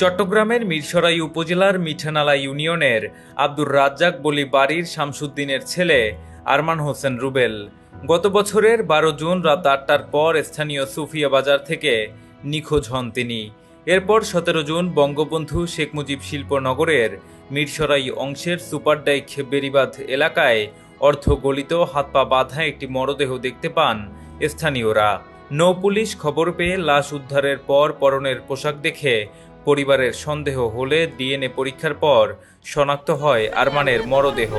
চট্টগ্রামের মিরসরাই উপজেলার মিঠানালা ইউনিয়নের আব্দুর রাজ্জাক বলি বাড়ির শামসুদ্দিনের ছেলে আরমান হোসেন রুবেল। গত বছরের বারো জুন রাত আটটার পর স্থানীয় সুফিয়া বাজার থেকে নিখোঁজ হন তিনি। এরপর সতেরো জুন বঙ্গবন্ধু শেখ মুজিব শিল্পনগরের মিরসরাই অংশের সুপারডাইক বেরিবাঁধ এলাকায় অর্ধগলিত হাত পা বাঁধা একটি মরদেহ দেখতে পান স্থানীয়রা। নৌ পুলিশ খবর পেয়ে লাশ উদ্ধারের পর পরনের পোশাক দেখে পরিবারের সন্দেহ হলে ডিএনএ পরীক্ষার পর শনাক্ত হয় আরমানের মরদেহ।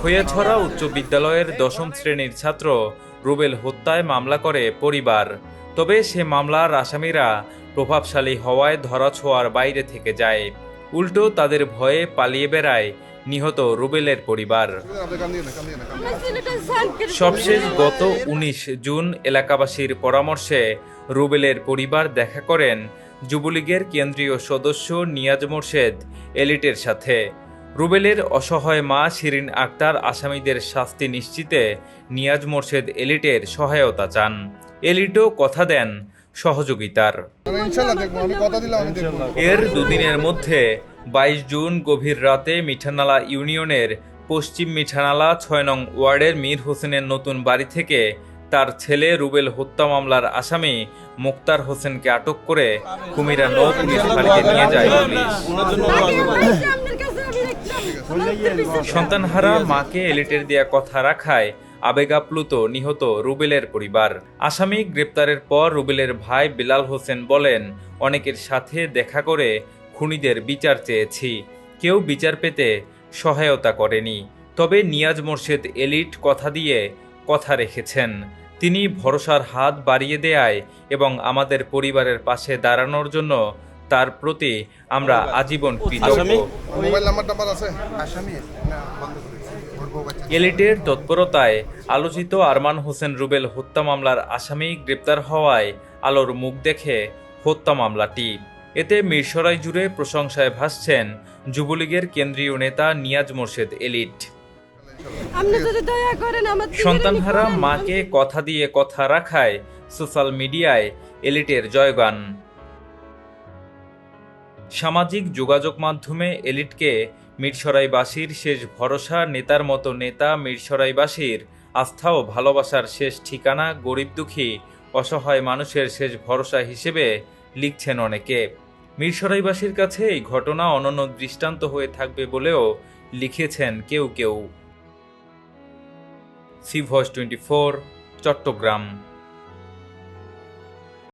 খৈয়াছড়া উচ্চ বিদ্যালয়ের দশম শ্রেণির ছাত্র রুবেল হত্যায় মামলা করে পরিবার। তবে সে মামলার আসামিরা প্রভাবশালী হওয়ায় ধরাছোঁয়ার বাইরে থেকে যায়। উল্টো তাদের ভয়ে পালিয়ে বেড়ায় নিহত রুবেলের পরিবার। সবশেষ গত উনিশ জুন এলাকাবাসীর পরামর্শে রুবেলের পরিবার দেখা করেন যুবলীগের কেন্দ্রীয় সদস্য নিয়াজ মোর্শেদ এলিটের সাথে। রুবেলের অসহায় মা শিরিন আক্তার আসামিদের শাস্তি নিশ্চিতে নিয়াজ মোর্শেদ এলিটের সহায়তা চান। এলিটও কথা দেন সহযোগিতার। এর দুদিনের মধ্যে বাইশ জুন গভীর রাতে মিঠানালা ইউনিয়নের পশ্চিম মিঠানালা ছয় নং ওয়ার্ডের মীর হোসেনের নতুন বাড়ি থেকে তার ছেলে রুবেল হত্যা মামলার আসামি মুক্তার হোসেনকে আটক করে কুমিরা নৌ পুলিশ ফাঁড়িতে নিয়ে যায় পুলিশ। সন্তানহারা মাকে এলিটের দেয়া কথা রাখায় আবেগাপ্লুত নিহত রুবেলের পরিবার। আসামি গ্রেপ্তারের পর রুবেলের ভাই বিলাল হোসেন বলেন, অনেকের সাথে দেখা করে খুনিদের বিচার চেয়েছি। কেউ বিচার পেতে সহায়তা করেনি। তবে নিয়াজ মোর্শেদ এলিট কথা দিয়ে কথা রেখেছেন। তিনি ভরসার হাত বাড়িয়ে দেয়ায় এবং আমাদের পরিবারের পাশে দাঁড়ানোর জন্য তার প্রতি আমরা আজীবন কৃতজ্ঞ। মোবাইল নাম্বার টাম্বার আছে? এলিটের তৎপরতায় আলোচিত আরমান হোসেন রুবেল হত্যা মামলার আসামি গ্রেপ্তার হওয়ায় আলোর মুখ দেখে হত্যা মামলাটি। এতে মিরসরাই জুড়ে প্রশংসায় ভাসছেন যুবলীগের কেন্দ্রীয় নেতা নিয়াজ মোর্শেদ এলিট। আপনি যদি দয়া করেন আমার দিদির সন্তানহারা মাকে কথা দিয়ে কথা রাখায় সোশ্যাল মিডিয়ায় এলিটের জয়গান। সামাজিক যোগাযোগ মাধ্যমে এলিটকে মিরসরাইবাসীর শেষ ভরসা, নেতার মতো নেতা মিরসরাইবাসীর আস্থা ও ভালোবাসার শেষ ঠিকানা গরিব দুঃখী, অসহায় মানুষের শেষ ভরসা হিসেবে লিখছেন অনেকে। মিরসরাইবাসীর কাছে এই ঘটনা অনন্য দৃষ্টান্ত হয়ে থাকবে বলেও লিখেছেন কেউ কেউ। C voice twenty four, Chattogram.